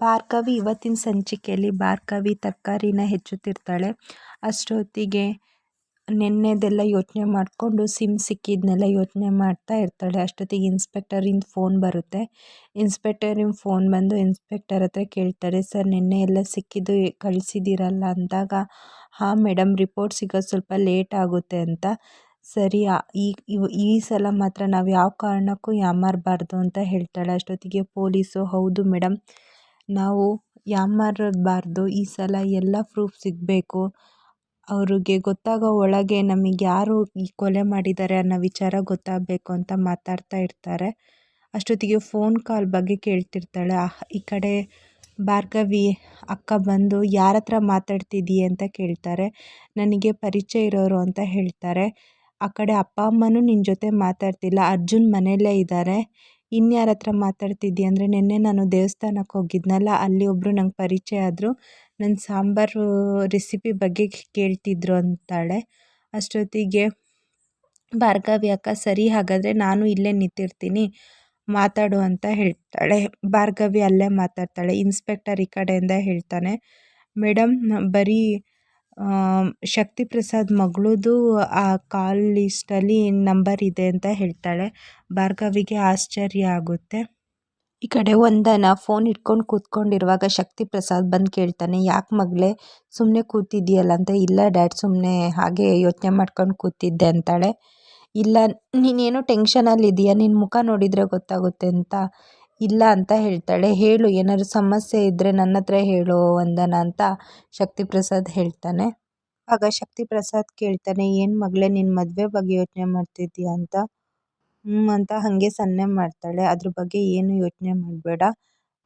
ಭಾರ್ಗವಿ ಇವತ್ತಿನ ಸಂಚಿಕೆಯಲ್ಲಿ ಭಾರ್ಗವಿ ತರಕಾರಿನ ಹೆಚ್ಚುತ್ತಿರ್ತಾಳೆ. ಅಷ್ಟೊತ್ತಿಗೆ ನೆನ್ನೆದೆಲ್ಲ ಯೋಚನೆ ಮಾಡಿಕೊಂಡು ಸಿಮ್ ಸಿಕ್ಕಿದ್ನೆಲ್ಲ ಯೋಚನೆ ಮಾಡ್ತಾ ಇರ್ತಾಳೆ. ಅಷ್ಟೊತ್ತಿಗೆ ಇನ್ಸ್ಪೆಕ್ಟರಿಂದ ಫೋನ್ ಬರುತ್ತೆ. ಇನ್ಸ್ಪೆಕ್ಟರಿಂದ ಫೋನ್ ಬಂದು ಇನ್ಸ್ಪೆಕ್ಟರ್ ಹತ್ರ ಕೇಳ್ತಾರೆ ಸರ್, ನಿನ್ನೆ ಎಲ್ಲ ಸಿಕ್ಕಿದ್ದು ಕಳಿಸಿದ್ದೀರಲ್ಲ? ಅಂದಾಗ, ಹಾಂ ಮೇಡಮ್ ರಿಪೋರ್ಟ್ ಸಿಗೋದು ಸ್ವಲ್ಪ ಲೇಟ್ ಆಗುತ್ತೆ ಅಂತ. ಸರಿ ಈ ಈ ಸಲ ಮಾತ್ರ ನಾವು ಯಾವ ಕಾರಣಕ್ಕೂ ಯಾಮಾರಬಾರ್ದು ಅಂತ ಹೇಳ್ತಾಳೆ. ಅಷ್ಟೊತ್ತಿಗೆ ಪೊಲೀಸು, ಹೌದು ಮೇಡಮ್ ನಾವು ಯಾಮಾರಬಾರ್ದು, ಈ ಸಲ ಎಲ್ಲ ಪ್ರೂಫ್ ಸಿಗಬೇಕು. ಅವ್ರಿಗೆ ಗೊತ್ತಾಗೋ ಒಳಗೆ ನಮಗೆ ಯಾರು ಈ ಕೊಲೆ ಮಾಡಿದ್ದಾರೆ ಅನ್ನೋ ವಿಚಾರ ಗೊತ್ತಾಗಬೇಕು ಅಂತ ಮಾತಾಡ್ತಾ ಇರ್ತಾರೆ. ಅಷ್ಟೊತ್ತಿಗೆ ಫೋನ್ ಕಾಲ್ ಬಗ್ಗೆ ಕೇಳ್ತಿರ್ತಾಳೆ. ಈ ಕಡೆ ಭಾರ್ಗವಿ ಅಕ್ಕ ಬಂದು ಯಾರ ಹತ್ರ ಮಾತಾಡ್ತಿದ್ದೀಯ ಅಂತ ಕೇಳ್ತಾರೆ. ನನಗೆ ಪರಿಚಯ ಇರೋರು ಅಂತ ಹೇಳ್ತಾರೆ. ಆ ಕಡೆ ಅಪ್ಪ ಅಮ್ಮನೂ ನಿನ್ನ ಜೊತೆ ಮಾತಾಡ್ತಿಲ್ಲ. ಅರ್ಜುನ್ ಮನೆಯಲ್ಲೇ ಇದ್ದಾರೆ. ಇನ್ಯಾರ ಹತ್ರ ಮಾತಾಡ್ತಿದ್ದೀಯ ಅಂದರೆ ನಿನ್ನೆ ನಾನು ದೇವಸ್ಥಾನಕ್ಕೆ ಹೋಗಿದ್ನಲ್ಲ, ಅಲ್ಲಿ ಒಬ್ಬರು ನಂಗೆ ಪರಿಚಯ ಆದರು. ನನ್ನ ಸಾಂಬಾರು ರೆಸಿಪಿ ಬಗ್ಗೆ ಕೇಳ್ತಿದ್ರು ಅಂತಾಳೆ. ಅಷ್ಟೊತ್ತಿಗೆ ಭಾರ್ಗವಿ ಅಕ್ಕ, ಸರಿ, ಹಾಗಾದರೆ ನಾನು ಇಲ್ಲೇ ನಿಂತಿರ್ತೀನಿ, ಮಾತಾಡು ಅಂತ ಹೇಳ್ತಾಳೆ. ಭಾರ್ಗವಿ ಅಲ್ಲೇ ಮಾತಾಡ್ತಾಳೆ, ಇನ್ಸ್ಪೆಕ್ಟರ್ ಈ ಕಡೆಯಿಂದ ಹೇಳ್ತಾನೆ, ಮೇಡಮ್, ಬರೀ ಶಕ್ತಿ ಪ್ರಸಾದ್ ಮಗಳದು ಆ ಕಾಲ್ ಲಿಸ್ಟಲ್ಲಿ ನಂಬರ್ ಇದೆ ಅಂತ ಹೇಳ್ತಾಳೆ. ಭಾರ್ಗವಿಗೆ ಆಶ್ಚರ್ಯ ಆಗುತ್ತೆ. ಈ ಕಡೆ ಒಂದನ ಫೋನ್ ಇಟ್ಕೊಂಡು ಕೂತ್ಕೊಂಡಿರುವಾಗ ಶಕ್ತಿ ಪ್ರಸಾದ್ ಬಂದು ಕೇಳ್ತಾನೆ, ಯಾಕೆ ಮಗಳೇ ಸುಮ್ಮನೆ ಕೂತಿದ್ದೀಯಲ್ಲ ಅಂತ? ಇಲ್ಲ ಡ್ಯಾಡ್ ಸುಮ್ಮನೆ ಹಾಗೆ ಯೋಚನೆ ಮಾಡ್ಕೊಂಡು ಕೂತಿದ್ದೆ, ಅಂತಾಳೆ. ಇಲ್ಲ, ನೀನೇನೋ ಟೆನ್ಷನಲ್ಲಿದ್ದೀಯ ನಿನ್ನ ಮುಖ ನೋಡಿದರೆ ಗೊತ್ತಾಗುತ್ತೆ, ಅಂತ ಇಲ್ಲ ಅಂತ ಹೇಳ್ತಾಳೆ. ಹೇಳು, ಏನಾದ್ರು ಸಮಸ್ಯೆ ಇದ್ದರೆ ನನ್ನ ಹತ್ರ ಹೇಳು ವಂದನ ಅಂತ ಶಕ್ತಿ ಪ್ರಸಾದ್ ಹೇಳ್ತಾನೆ. ಆಗ ಶಕ್ತಿ ಪ್ರಸಾದ್ ಕೇಳ್ತಾನೆ, ಏನು ಮಗಳೇ ನಿನ್ನ ಮದುವೆ ಬಗ್ಗೆ ಯೋಚನೆ ಮಾಡ್ತಿದ್ದೀಯ ಅಂತ. ಹ್ಞೂ ಅಂತ ಹಾಗೆ ಸನ್ನೆ ಮಾಡ್ತಾಳೆ. ಅದ್ರ ಬಗ್ಗೆ ಏನು ಯೋಚನೆ ಮಾಡಬೇಡ.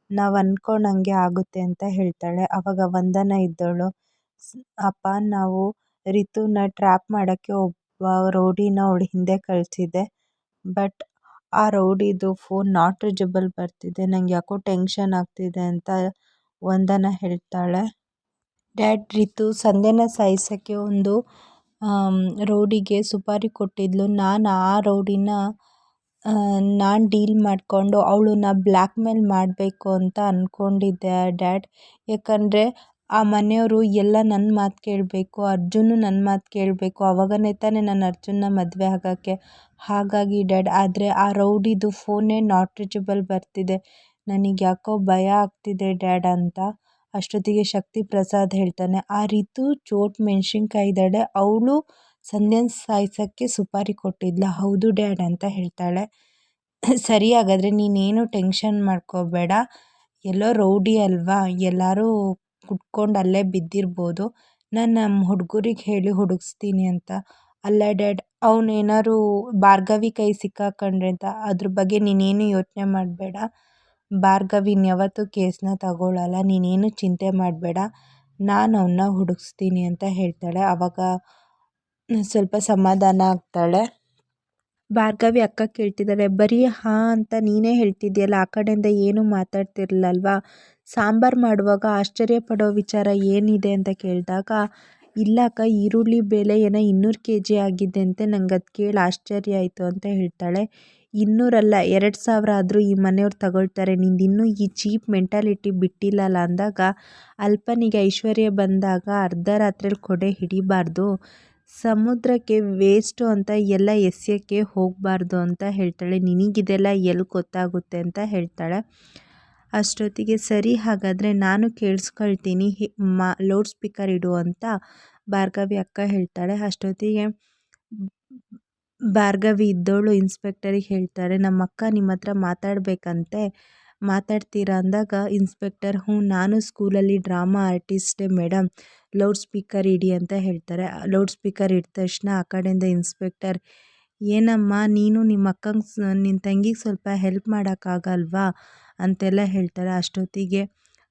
ನಾವು ಅಂದ್ಕೊಂಡಂಗೆ ಆಗುತ್ತೆ ಅಂತ ಹೇಳ್ತಾಳೆ. ಅವಾಗ ವಂದನ ಇದ್ದವಳು ಅಪ್ಪ, ನಾವು ರಿತುನ ಟ್ರ್ಯಾಪ್ ಮಾಡೋಕ್ಕೆ ಒಬ್ಬ ರೌಡಿನ ಅವಳು ಹಿಂದೆ ಕಳಿಸಿದೆ. ಬಟ್ ಆ ರೌಡಿದು ಫೋನ್ ನಾಟ್ ರೀಚಬಲ್ ಬರ್ತಿದೆ. ನಂಗೆ ಯಾಕೋ ಟೆನ್ಷನ್ ಆಗ್ತಿದೆ ಅಂತ ವಂದನ ಹೇಳ್ತಾಳೆ. ಡ್ಯಾಡ್ ರೀತು ಸಂಧ್ಯನ ಸಾಯಿಸೋಕ್ಕೆ ಒಂದು ರೌಡಿಗೆ ಸುಪಾರಿ ಕೊಟ್ಟಿದ್ಲು. ನಾನು ಆ ರೌಡಿನ ನಾನು ಡೀಲ್ ಮಾಡಿಕೊಂಡು ಅವಳನ್ನ ಬ್ಲ್ಯಾಕ್ ಮೇಲ್ ಮಾಡಬೇಕು ಅಂತ ಅಂದ್ಕೊಂಡಿದ್ದೆ ಡ್ಯಾಡ್ ಯಾಕಂದರೆ ಆ ಮನೆಯವರು ಎಲ್ಲ ನನ್ನ ಮಾತು ಕೇಳಬೇಕು, ಅರ್ಜುನು ನನ್ನ ಮಾತು ಕೇಳಬೇಕು. ಆವಾಗನೇ ತಾನೇ ನಾನು ಅರ್ಜುನ್ನ ಮದುವೆ ಆಗೋಕ್ಕೆ. ಹಾಗಾಗಿ ಡ್ಯಾಡ್, ಆದರೆ ಆ ರೌಡಿದು ಫೋನೇ ನಾಟ್ ರೀಚಬಲ್ ಬರ್ತಿದೆ. ನನಗೆ ಯಾಕೋ ಭಯ ಆಗ್ತಿದೆ ಡ್ಯಾಡ್ ಅಂತ. ಅಷ್ಟೊತ್ತಿಗೆ ಶಕ್ತಿ ಪ್ರಸಾದ್ ಹೇಳ್ತಾನೆ, ಆ ರೀತು ಚೋಟ್ ಮೆಣಸಿನ್ಕಾಯಿ ಇದ್ದಾಳೆ ಅವಳು ಸಂಧ್ಯನ್ ಸಾಯಿಸೋಕ್ಕೆ ಸುಪಾರಿ ಕೊಟ್ಟಿದ್ಲ. ಹೌದು ಡ್ಯಾಡ್ ಅಂತ ಹೇಳ್ತಾಳೆ. ಸರಿ ಹಾಗಾದರೆ ನೀನೇನು ಟೆನ್ಷನ್ ಮಾಡ್ಕೋಬೇಡ. ಎಲ್ಲೋ ರೌಡಿ ಅಲ್ವಾ? ಎಲ್ಲರೂ ಕುಟ್ಕೊಂಡು ಅಲ್ಲೇ ಬಿದ್ದಿರ್ಬೋದು. ನಾನು ನಮ್ಮ ಹುಡುಗರಿಗೆ ಹೇಳಿ ಹುಡುಗಿಸ್ತೀನಿ ಅಂತ. ಅಲ್ಲ ಡ್ಯಾಡ್, ಅವನೇನಾರು ಭಾರ್ಗವಿ ಕೈ ಸಿಕ್ಕಾಕೊಂಡ್ರೆ ಅಂತ, ಅದ್ರ ಬಗ್ಗೆ ನೀನೇನು ಯೋಚನೆ ಮಾಡಬೇಡ. ಭಾರ್ಗವಿ ಯಾವತ್ತೂ ಕೇಸನ್ನ ತಗೊಳ್ಳಲ್ಲ ನೀನೇನು ಚಿಂತೆ ಮಾಡಬೇಡ. ನಾನು ಅವನ್ನ ಹುಡುಗಿಸ್ತೀನಿ ಅಂತ ಹೇಳ್ತಾಳೆ. ಆವಾಗ ಸ್ವಲ್ಪ ಸಮಾಧಾನ ಆಗ್ತಾಳೆ. ಭಾರ್ಗವಿ ಅಕ್ಕ ಕೇಳ್ತಿದ್ದಾಳೆ ಬರೀ ಹಾಂ ಅಂತ ನೀನೇ ಹೇಳ್ತಿದ್ದೀಯಲ್ಲ ಆ ಕಡೆಯಿಂದ ಏನೂ ಮಾತಾಡ್ತಿರ್ಲಲ್ವಾ? ಸಾಂಬಾರು ಮಾಡುವಾಗ ಆಶ್ಚರ್ಯ ಪಡೋ ವಿಚಾರ ಏನಿದೆ ಅಂತ ಕೇಳಿದಾಗ ಇಲ್ಲ ಅಕ್ಕ ಈರುಳ್ಳಿ ಬೆಲೆ ಏನೋ ಇನ್ನೂರು ಕೆ ಜಿ ಆಗಿದೆ ಅಂತ ನಂಗೆ ಅದು ಕೇಳಿ ಆಶ್ಚರ್ಯ ಆಯಿತು ಅಂತ ಹೇಳ್ತಾಳೆ. ಇನ್ನೂರಲ್ಲ, ಎರಡು ಸಾವಿರ ಆದರೂ ಈ ಮನೆಯವ್ರು ತಗೊಳ್ತಾರೆ. ನಿಂದು ಇನ್ನೂ ಈ ಚೀಪ್ ಮೆಂಟಾಲಿಟಿ ಬಿಟ್ಟಿಲ್ಲಲ್ಲ ಅಂದಾಗ, ಅಲ್ಪನಿಗೆ ಐಶ್ವರ್ಯ ಬಂದಾಗ ಅರ್ಧ ರಾತ್ರಿಯಲ್ಲಿ ಕೊಡೆ ಹಿಡಿಬಾರ್ದು. ಸಮುದ್ರಕ್ಕೆ ವೇಸ್ಟು ಅಂತ ಎಲ್ಲ ಎಸೆಯೋಕ್ಕೆ ಹೋಗಬಾರ್ದು ಅಂತ ಹೇಳ್ತಾಳೆ. ನಿನಗಿದೆಲ್ಲ ಎಲ್ಲಿ ಗೊತ್ತಾಗುತ್ತೆ ಅಂತ ಹೇಳ್ತಾಳೆ. ಅಷ್ಟೊತ್ತಿಗೆ ಸರಿ ಹಾಗಾದರೆ ನಾನು ಕೇಳಿಸ್ಕೊಳ್ತೀನಿ. ಮಾ, ಲೌಡ್ ಸ್ಪೀಕರ್ ಇಡು ಅಂತ ಭಾರ್ಗವಿ ಅಕ್ಕ ಹೇಳ್ತಾಳೆ. ಅಷ್ಟೊತ್ತಿಗೆ ಭಾರ್ಗವಿ ಇದ್ದೋಳು ಇನ್ಸ್ಪೆಕ್ಟರಿಗೆ ಹೇಳ್ತಾರೆ ನಮ್ಮ ಅಕ್ಕ ನಿಮ್ಮ ಹತ್ರ ಮಾತಾಡಬೇಕಂತೆ. ಮಾತಾಡ್ತೀರಾ? ಅಂದಾಗ, ಇನ್ಸ್ಪೆಕ್ಟರ್, ಹ್ಞೂ, ನಾನು ಸ್ಕೂಲಲ್ಲಿ ಡ್ರಾಮಾ ಆರ್ಟಿಸ್ಟೇ ಮೇಡಮ್ ಲೌಡ್ ಸ್ಪೀಕರ್ ಇಡಿ ಅಂತ ಹೇಳ್ತಾರೆ. ಲೌಡ್ ಸ್ಪೀಕರ್ ಇಟ್ಟ ತಕ್ಷಣ ಆ ಕಡೆಯಿಂದ ಇನ್ಸ್ಪೆಕ್ಟರ್, ಏನಮ್ಮ, ನೀನು ನಿಮ್ಮ ಅಕ್ಕಂಗೆ ನಿನ್ನ ತಂಗಿಗೆ ಸ್ವಲ್ಪ ಹೆಲ್ಪ್ ಮಾಡೋಕ್ಕಾಗಲ್ವಾ? ಅಂತೆಲ್ಲ ಹೇಳ್ತಾರೆ. ಅಷ್ಟೊತ್ತಿಗೆ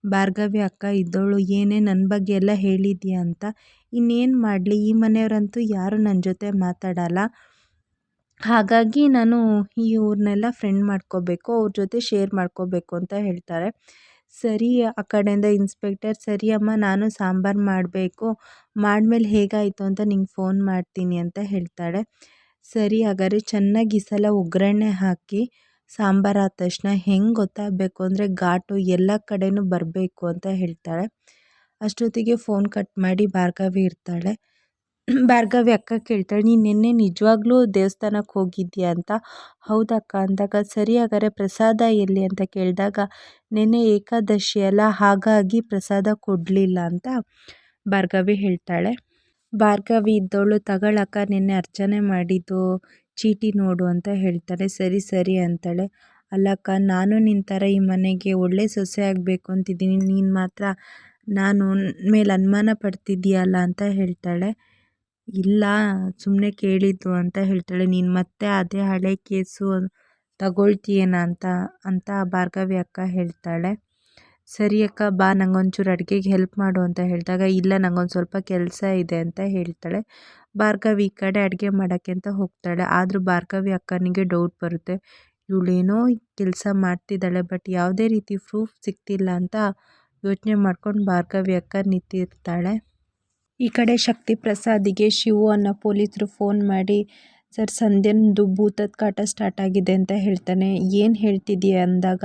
ಭಾರ್ಗವಿ ಅಕ್ಕ ಇದ್ದವಳು ಏನೇ ನನ್ನ ಬಗ್ಗೆ ಎಲ್ಲ ಹೇಳಿದ್ಯಾ ಅಂತ? ಇನ್ನೇನು ಮಾಡಲಿ? ಈ ಮನೆಯವರಂತೂ ಯಾರು ನನ್ನ ಜೊತೆ ಮಾತಾಡಲ್ಲ. ಹಾಗಾಗಿ ನಾನು ಇವ್ರನ್ನೆಲ್ಲ ಫ್ರೆಂಡ್ ಮಾಡ್ಕೋಬೇಕು, ಅವ್ರ ಜೊತೆ ಶೇರ್ ಮಾಡ್ಕೋಬೇಕು ಅಂತ ಹೇಳ್ತಾರೆ. ಸರಿ ಆ ಕಡೆಯಿಂದ ಇನ್ಸ್ಪೆಕ್ಟರ್ ಸರಿ ಅಮ್ಮ, ನಾನು ಸಾಂಬಾರು ಮಾಡಬೇಕು. ಮಾಡಿದ್ಮೇಲೆ ಹೇಗಾಯಿತು ಅಂತ ನಿಂಗೆ ಫೋನ್ ಮಾಡ್ತೀನಿ ಅಂತ ಹೇಳ್ತಾಳೆ ಸರಿ ಹಾಗಾದ್ರೆ ಚೆನ್ನಾಗಿ ಈ ಸಲ ಒಗ್ಗರಣೆ ಹಾಕಿ ಸಾಂಬಾರು ಆದ ತಕ್ಷಣ ಹೆಂಗೆ ಗೊತ್ತಾಗಬೇಕು ಅಂದರೆ ಘಾಟು ಎಲ್ಲ ಕಡೆಯೂ ಬರಬೇಕು ಅಂತ ಹೇಳ್ತಾಳೆ. ಅಷ್ಟೊತ್ತಿಗೆ ಫೋನ್ ಕಟ್ ಮಾಡಿ ಭಾರ್ಗವಿ ಇರ್ತಾಳೆ. ಭಾರ್ಗವಿ ಅಕ್ಕ ಕೇಳ್ತಾಳೆ, ನೀನು ನಿನ್ನೆ ನಿಜವಾಗ್ಲೂ ದೇವಸ್ಥಾನಕ್ಕೆ ಹೋಗಿದ್ಯಾ ಅಂತ? ಹೌದಕ್ಕ. ಅಂದಾಗ ಸರಿ ಹಾಗಾದ್ರೆ ಪ್ರಸಾದ ಎಲ್ಲಿ? ಅಂತ ಕೇಳಿದಾಗ, ನಿನ್ನೆ ಏಕಾದಶಿ ಅಲ್ಲ, ಹಾಗಾಗಿ ಪ್ರಸಾದ ಕೊಡಲಿಲ್ಲ ಅಂತ ಭಾರ್ಗವಿ ಹೇಳ್ತಾಳೆ. ಭಾರ್ಗವಿ ಇದ್ದವಳು, ತಗೊಳಕ್ಕ, ನಿನ್ನೆ ಅರ್ಚನೆ ಮಾಡಿದ್ದು ಚೀಟಿ ನೋಡು ಅಂತ ಹೇಳ್ತಾರೆ ಸರಿ ಸರಿ ಅಂತಾಳೆ. ಅಲ್ಲಕ್ಕ, ನಾನು ಥರ ಈ ಮನೆಗೆ ಒಳ್ಳೆ ಸೊಸೆ ಆಗಬೇಕು ಅಂತಿದ್ದೀನಿ. ನೀನು ಮಾತ್ರ ನಾನು ಮೇಲೆ ಅನುಮಾನ ಪಡ್ತಿದ್ದೀಯಲ್ಲ ಅಂತ ಹೇಳ್ತಾಳೆ. ಇಲ್ಲ ಸುಮ್ಮನೆ ಕೇಳಿದ್ದು ಅಂತ ಹೇಳ್ತಾಳೆ. ನೀನು ಮತ್ತೆ ಅದೇ ಹಳೆ ಕೇಸು ತಗೊಳ್ತೀಯೇನ ಅಂತ ಅಂತ ಭಾರ್ಗವಿ ಅಕ್ಕ ಹೇಳ್ತಾಳೆ. ಸರಿ ಅಕ್ಕ, ಬಾ, ನಂಗೊಂಚೂರು ಅಡುಗೆಗೆ ಹೆಲ್ಪ್ ಮಾಡು ಅಂತ ಹೇಳಿದಾಗ, ಇಲ್ಲ, ನಂಗೊಂದು ಸ್ವಲ್ಪ ಕೆಲಸ ಇದೆ ಅಂತ ಹೇಳ್ತಾಳೆ. ಭಾರ್ಗವಿ ಈ ಕಡೆ ಅಡುಗೆ ಮಾಡೋಕ್ಕೆ ಅಂತ ಹೋಗ್ತಾಳೆ. ಆದರೂ ಭಾರ್ಗವಿ ಅಕ್ಕನಿಗೆ ಡೌಟ್ ಬರುತ್ತೆ. ಇವಳೇನೋ ಕೆಲಸ ಮಾಡ್ತಿದ್ದಾಳೆ ಬಟ್ ಯಾವುದೇ ರೀತಿ ಪ್ರೂಫ್ ಸಿಗ್ತಿಲ್ಲ ಅಂತ ಯೋಚನೆ ಮಾಡ್ಕೊಂಡು ಭಾರ್ಗವಿ ಅಕ್ಕ ನಿಂತಿರ್ತಾಳೆ. ಈ ಕಡೆ ಶಕ್ತಿ ಪ್ರಸಾದಿಗೆ ಶಿವು ಅನ್ನೋ ಪೊಲೀಸರು ಫೋನ್ ಮಾಡಿ ಸರ್ ಸಂಧ್ಯಂದು ಭೂತದ ಕಾಟ ಸ್ಟಾರ್ಟ್ ಆಗಿದೆ ಅಂತ ಹೇಳ್ತಾನೆ. ಏನು ಹೇಳ್ತಿದ್ದೀಯ ಅಂದಾಗ,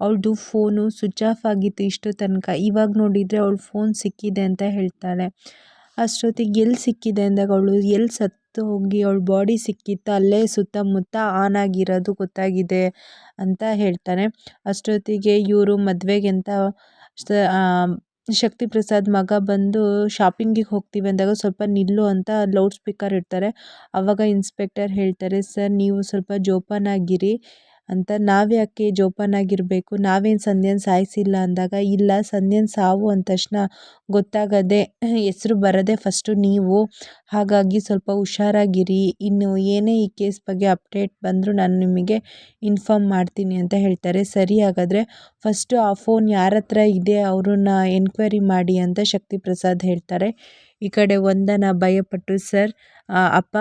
ಅವಳದು ಫೋನು ಸ್ವಿಚ್ ಆಫ್ ಆಗಿತ್ತು ಇಷ್ಟು ತನಕ. ಇವಾಗ ನೋಡಿದರೆ ಅವಳು ಫೋನ್ ಸಿಕ್ಕಿದೆ ಅಂತ ಹೇಳ್ತಾಳೆ. ಅಷ್ಟೊತ್ತಿಗೆ ಎಲ್ಲಿ ಸಿಕ್ಕಿದೆ ಅಂದಾಗ ಅವಳು ಎಲ್ಲಿ ಸತ್ತು ಹೋಗಿ ಅವಳ ಬಾಡಿ ಸಿಕ್ಕಿತ್ತು ಅಲ್ಲೇ ಸುತ್ತಮುತ್ತ ಆನ್ ಆಗಿರೋದು ಗೊತ್ತಾಗಿದೆ ಅಂತ ಹೇಳ್ತಾನೆ. ಅಷ್ಟೊತ್ತಿಗೆ ಇವರು ಮದುವೆಗೆ ಅಂತ ಶಕ್ತಿ ಪ್ರಸಾದ್ ಮಗ ಬಂದು ಶಾಪಿಂಗಿಗೆ ಹೋಗ್ತೀವಿ ಅಂದಾಗ ಸ್ವಲ್ಪ ನಿಲ್ಲು ಅಂತ ಲೌಡ್ ಸ್ಪೀಕರ್ ಇಡ್ತಾರೆ. ಆವಾಗ ಇನ್ಸ್ಪೆಕ್ಟರ್ ಹೇಳ್ತಾರೆ ಸರ್ ನೀವು ಸ್ವಲ್ಪ ಜೋಪಾನಾಗಿರಿ. ಅಂತ ನಾವ್ಯಾಕೆ ಜೋಪಾನಾಗಿರಬೇಕು, ನಾವೇನು ಸಂಧ್ಯನ್ ಸಾಯಿಸಿಲ್ಲ ಅಂದಾಗ, ಇಲ್ಲ ಸಂಧ್ಯನ ಸಾವು ಅಂದ ತಕ್ಷಣ ಗೊತ್ತಾಗದೆ ಹೆಸರು ಬರದೆ ಫಸ್ಟು ನೀವು, ಹಾಗಾಗಿ ಸ್ವಲ್ಪ ಹುಷಾರಾಗಿರಿ, ಇನ್ನು ಏನೇ ಈ ಕೇಸ್ ಬಗ್ಗೆ ಅಪ್ಡೇಟ್ ಬಂದರೂ ನಾನು ನಿಮಗೆ ಇನ್ಫಾರ್ಮ್ ಮಾಡ್ತೀನಿ ಅಂತ ಹೇಳ್ತಾರೆ. ಸರಿ ಹಾಗಾದರೆ ಫಸ್ಟು ಆ ಫೋನ್ ಯಾರ ಹತ್ರ ಇದೆ ಅವ್ರನ್ನ ಎನ್ಕ್ವೈರಿ ಮಾಡಿ ಅಂತ ಶಕ್ತಿ ಪ್ರಸಾದ್ ಹೇಳ್ತಾರೆ. ಈ ಕಡೆ ಒಂದನ್ನು ಭಯಪಟ್ಟು ಸರ್ ಅಪ್ಪ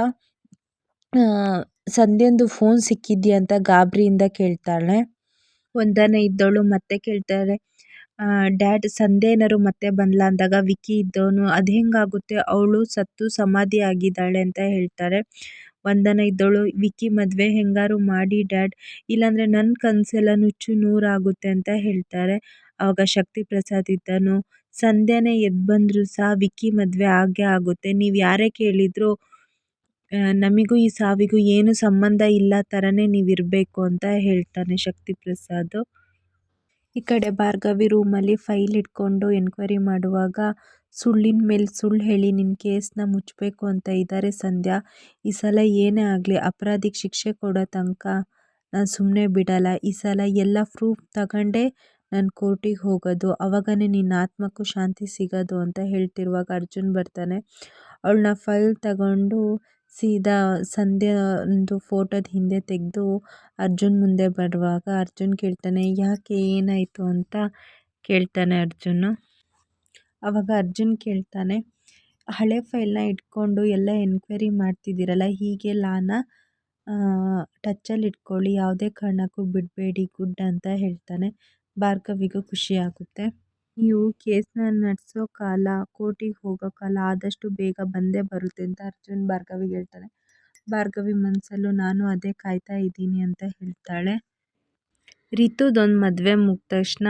ಸಂಧ್ಯಂದು ಫೋನ್ ಸಿಕ್ಕಿದ್ಯಾ ಅಂತ ಗಾಬರಿಯಿಂದ ಕೇಳ್ತಾಳೆ. ಒಂದನೇ ಇದ್ದವಳು ಮತ್ತೆ ಕೇಳ್ತಾಳೆ. ಡ್ಯಾಡ್ ಸಂಧ್ಯಾ ಏನಾದ್ರು ಮತ್ತೆ ಬಂದ್ಲಾ? ಅಂದಾಗ ವಿಕಿ ಇದ್ದವನು. ಅದು ಹೆಂಗಾಗುತ್ತೆ? ಅವಳು ಸತ್ತು ಸಮಾಧಿ ಆಗಿದ್ದಾಳೆ ಅಂತ ಹೇಳ್ತಾರೆ. ವಂದನ ಇದ್ದವಳು, ವಿಕ್ಕಿ, ಮದುವೆ ಹೆಂಗಾರು ಮಾಡಿ ಡ್ಯಾಡ್ ಇಲ್ಲಾಂದರೆ ನನ್ನ ಕನಸೆಲ್ಲ ನುಚ್ಚು ನೂರಾಗುತ್ತೆ ಅಂತ ಹೇಳ್ತಾರೆ. ಆವಾಗ ಶಕ್ತಿ ಪ್ರಸಾದ್ ಇದ್ದನು. ಸಂಧ್ಯಾನೇ ಎದ್ದು ಬಂದರೂ ಸಹ ವಿಕ್ಕಿ ಮದುವೆ ಆಗೇ ಆಗುತ್ತೆ. ನೀವು ಯಾರೇ ಕೇಳಿದರೂ ನಮಗೂ ಈ ಸಾವಿಗೂ ಏನು ಸಂಬಂಧ ಇಲ್ಲ ಥರನೇ ನೀವು ಇರಬೇಕು ಅಂತ ಹೇಳ್ತಾನೆ ಶಕ್ತಿ ಪ್ರಸಾದ್ ಈ ಕಡೆ ಭಾರ್ಗವಿ ರೂಮಲ್ಲಿ ಫೈಲ್ ಇಟ್ಕೊಂಡು ಎನ್ಕ್ವೈರಿ ಮಾಡುವಾಗ, ಸುಳ್ಳಿನ ಮೇಲೆ ಸುಳ್ಳು ಹೇಳಿ ನಿನ್ನ ಕೇಸ್ನ ಮುಚ್ಚಬೇಕು ಅಂತ ಇದ್ದಾರೆ ಸಂಧ್ಯಾ. ಈ ಸಲ ಏನೇ ಆಗಲಿ, ಅಪರಾಧಿಗೆ ಶಿಕ್ಷೆ ಕೊಡೋ ತನಕ ನಾನು ಸುಮ್ಮನೆ ಬಿಡಲ್ಲ. ಈ ಸಲ ಎಲ್ಲ ಪ್ರೂಫ್ ತಗೊಂಡೇ ನಾನು ಕೋರ್ಟಿಗೆ ಹೋಗೋದು, ಅವಾಗನೇ ನಿನ್ನ ಆತ್ಮಕ್ಕೂ ಶಾಂತಿ ಸಿಗೋದು ಅಂತ ಹೇಳ್ತಿರುವಾಗ ಅರ್ಜುನ್ ಬರ್ತಾನೆ. ಅವಳನ್ನ ಫೈಲ್ ತಗೊಂಡು ಸೀದಾ ಸಂಧ್ಯಾ ಒಂದು ಫೋಟೋದ ಹಿಂದೆ ತೆಗೆದು ಅರ್ಜುನ್ ಮುಂದೆ ಬರುವಾಗ ಅರ್ಜುನ್ ಕೇಳ್ತಾನೆ, ಯಾಕೆ ಏನಾಯಿತು ಅಂತ ಕೇಳ್ತಾನೆ ಅರ್ಜುನ್. ಆವಾಗ ಅರ್ಜುನ್ ಕೇಳ್ತಾನೆ, ಹಳೆ ಫೈಲ್ನ ಇಟ್ಕೊಂಡು ಎಲ್ಲ ಎನ್ಕ್ವೈರಿ ಮಾಡ್ತಿದ್ದೀರಲ್ಲ, ಹೀಗೆ ಲಾನ ಟಚ್ಚಲ್ಲಿ ಇಟ್ಕೊಳ್ಳಿ, ಯಾವುದೇ ಕಾರಣಕ್ಕೂ ಬಿಡಬೇಡಿ, ಗುಡ್ ಅಂತ ಹೇಳ್ತಾನೆ. ಭಾರ್ಗವಿಗೂ ಖುಷಿ ಆಗುತ್ತೆ. ನೀವು ಕೇಸ್ನ ನಡೆಸೋ ಕಾಲ, ಕೋರ್ಟಿಗೆ ಹೋಗೋ ಕಾಲ ಆದಷ್ಟು ಬೇಗ ಬಂದೇ ಬರುತ್ತೆ ಅಂತ ಅರ್ಜುನ್ ಭಾರ್ಗವಿಗೆ ಹೇಳ್ತಾನೆ. ಭಾರ್ಗವಿ ಮನಸ್ಸಲ್ಲೂ ನಾನು ಅದೇ ಕಾಯ್ತಾ ಇದ್ದೀನಿ ಅಂತ ಹೇಳ್ತಾಳೆ. ರಿತುದೊಂದು ಮದುವೆ ಮುಗಿದ ತಕ್ಷಣ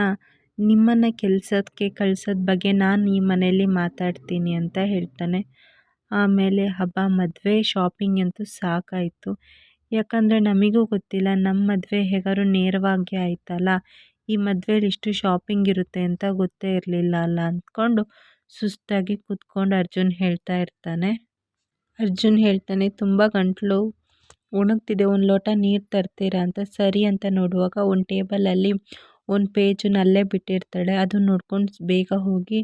ನಿಮ್ಮನ್ನು ಕೆಲಸಕ್ಕೆ ಕಳ್ಸೋದ್ ಬಗ್ಗೆ ನಾನು ಈ ಮನೆಯಲ್ಲಿ ಮಾತಾಡ್ತೀನಿ ಅಂತ ಹೇಳ್ತಾನೆ. ಆಮೇಲೆ, ಹಬ್ಬ, ಮದುವೆ ಶಾಪಿಂಗ್ ಅಂತೂ ಸಾಕಾಯಿತು. ಯಾಕಂದರೆ ನಮಗೂ ಗೊತ್ತಿಲ್ಲ ನಮ್ಮ ಮದುವೆ ಹೇಗಾದ್ರು ನೇರವಾಗಿ ಆಯ್ತಲ್ಲ? ಈ ಮದುವೆಲಿ ಇಷ್ಟು ಶಾಪಿಂಗ್ ಇರುತ್ತೆ ಅಂತ ಗೊತ್ತೇ ಇರಲಿಲ್ಲ ಅಲ್ಲ ಅಂದ್ಕೊಂಡು ಸುಸ್ತಾಗಿ ಕೂತ್ಕೊಂಡು ಅರ್ಜುನ್ ಹೇಳ್ತಾ ಇರ್ತಾನೆ. ಅರ್ಜುನ್ ಹೇಳ್ತಾನೆ, ತುಂಬ ಗಂಟಲು ಒಣಗ್ತಿದೆ, ಒಂದು ಲೋಟ ನೀರು ತರ್ತೀರಾ ಅಂತ. ಸರಿ ಅಂತ ನೋಡುವಾಗ ಒಂದು ಟೇಬಲಲ್ಲಿ ಒಂದು ಪೇಜನ್ನು ಅಲ್ಲೇ ಬಿಟ್ಟಿರ್ತಾಳೆ. ಅದು ನೋಡ್ಕೊಂಡು ಬೇಗ ಹೋಗಿ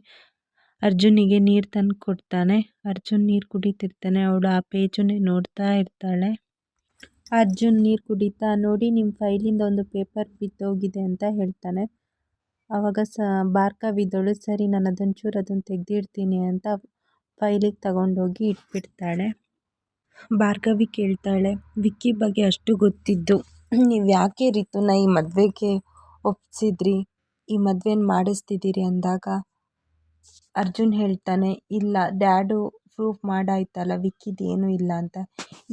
ಅರ್ಜುನಿಗೆ ನೀರು ತಂದು ಕೊಡ್ತಾನೆ ಅರ್ಜುನ್ ನೀರು ಕುಡಿತಿರ್ತಾನೆ. ಅವಳು ಆ ಪೇಜನ್ನೇ ನೋಡ್ತಾ ಇರ್ತಾಳೆ. ಅರ್ಜುನ್ ನೀರು ಕುಡಿತಾ ನೋಡಿ ನಿಮ್ಮ ಫೈಲಿಂದ ಒಂದು ಪೇಪರ್ ಬಿದ್ದೋಗಿದೆ ಅಂತ ಹೇಳ್ತಾನೆ. ಆವಾಗ ಸ ಬಾರ್ಕವಿದ್ದಳು ಸರಿ, ನಾನು ಅದೊಂಚೂರು ಅದನ್ನು ತೆಗೆದಿಡ್ತೀನಿ ಅಂತ ಫೈಲಿಗೆ ತಗೊಂಡೋಗಿ ಇಟ್ಬಿಡ್ತಾಳೆ. ಭಾರ್ಗವಿ ಕೇಳ್ತಾಳೆ, ವಿಕ್ಕಿ ಬಗ್ಗೆ ಅಷ್ಟು ಗೊತ್ತಿದ್ದು, ನೀವು ಯಾಕೆ ರಿತುನ ಈ ಮದುವೆಗೆ ಒಪ್ಸಿದ್ರಿ? ಈ ಮದುವೆನ ಮಾಡಿಸ್ತಿದ್ದೀರಿ ಅಂದಾಗ? ಅರ್ಜುನ್ ಹೇಳ್ತಾನೆ, ಇಲ್ಲ, ಡ್ಯಾಡು ಪ್ರೂಫ್ ಮಾಡಾಯ್ತಲ್ಲ ವಿಕ್ಕಿದ್ದು ಏನೂ ಇಲ್ಲ ಅಂತ.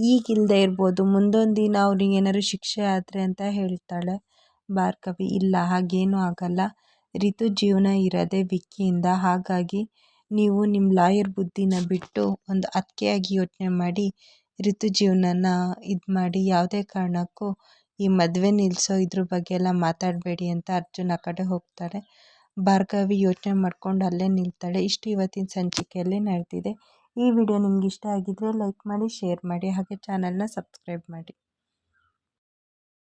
ಈಗಿಲ್ಲದೆ ಇರ್ಬೋದು, ಮುಂದೊಂದು ದಿನ ಅವ್ರಿಗೆ ಏನಾದ್ರು ಶಿಕ್ಷೆ ಆದರೆ ಅಂತ ಹೇಳ್ತಾಳೆ ಭಾರ್ಗವಿ. ಇಲ್ಲ, ಹಾಗೇನೂ ಆಗಲ್ಲ. ರಿತು ಜೀವನ ಇರೋದೇ ವಿಕ್ಕಿಯಿಂದ, ಹಾಗಾಗಿ ನೀವು ನಿಮ್ಮ ಲಾಯರ್ ಬುದ್ಧಿನ ಬಿಟ್ಟು ಒಂದು ಅತ್ತಿಗೆಯಾಗಿ ಯೋಚನೆ ಮಾಡಿ ಋತು ಜೀವನನ ಇದು ಮಾಡಿ, ಯಾವುದೇ ಕಾರಣಕ್ಕೂ ಈ ಮದುವೆ ನಿಲ್ಲಿಸೋ ಇದ್ರ ಬಗ್ಗೆ ಎಲ್ಲ ಮಾತಾಡಬೇಡಿ ಅಂತ ಅರ್ಜುನ್ ಆ ಕಡೆ ಹೋಗ್ತಾರೆ. ಭಾರ್ಗವಿ ಯೋಚನೆ ಮಾಡ್ಕೊಂಡು ಅಲ್ಲೇ ನಿಲ್ತಾಳೆ. ಇಷ್ಟು ಇವತ್ತಿನ ಸಂಚಿಕೆಯಲ್ಲಿ ನಡೆದಿದೆ. ಈ ವಿಡಿಯೋ ನಿಮ್ಗೆ ಇಷ್ಟ ಆಗಿದ್ದರೆ ಲೈಕ್ ಮಾಡಿ ಶೇರ್ ಮಾಡಿ ಹಾಗೆ ಚಾನಲ್ನ ಸಬ್ಸ್ಕ್ರೈಬ್ ಮಾಡಿ.